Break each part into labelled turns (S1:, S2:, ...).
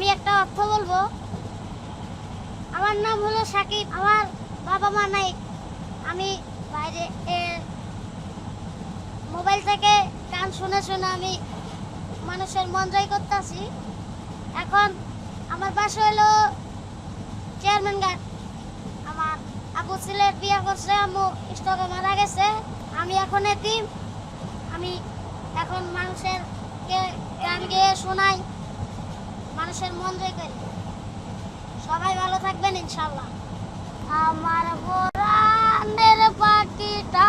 S1: আমি একটা অর্থ বলব। আমার নাম হলো সাকিব, আমার বাবা মা নাই। আমি বাইরে মোবাইল থেকে গান শুনে শুনে আমি মানুষের মন জয় করতেছি। এখন আমার বাসা হলো চেয়ারম্যান ঘাট। আমার আবু ছেলের বিয়ে করছে, আম্মু স্টকে মারা গেছে। আমি এখন এতিম। আমি এখন মানুষের গান গেয়ে শোনাই। মানুষের মন জয় করি। সবাই ভালো থাকবেন ইনশাল্লাহ। আমার বোরানের পাখিটা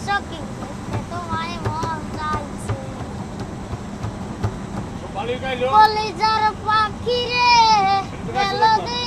S2: shocking.
S1: কলিজার পাখি রে মেলোদের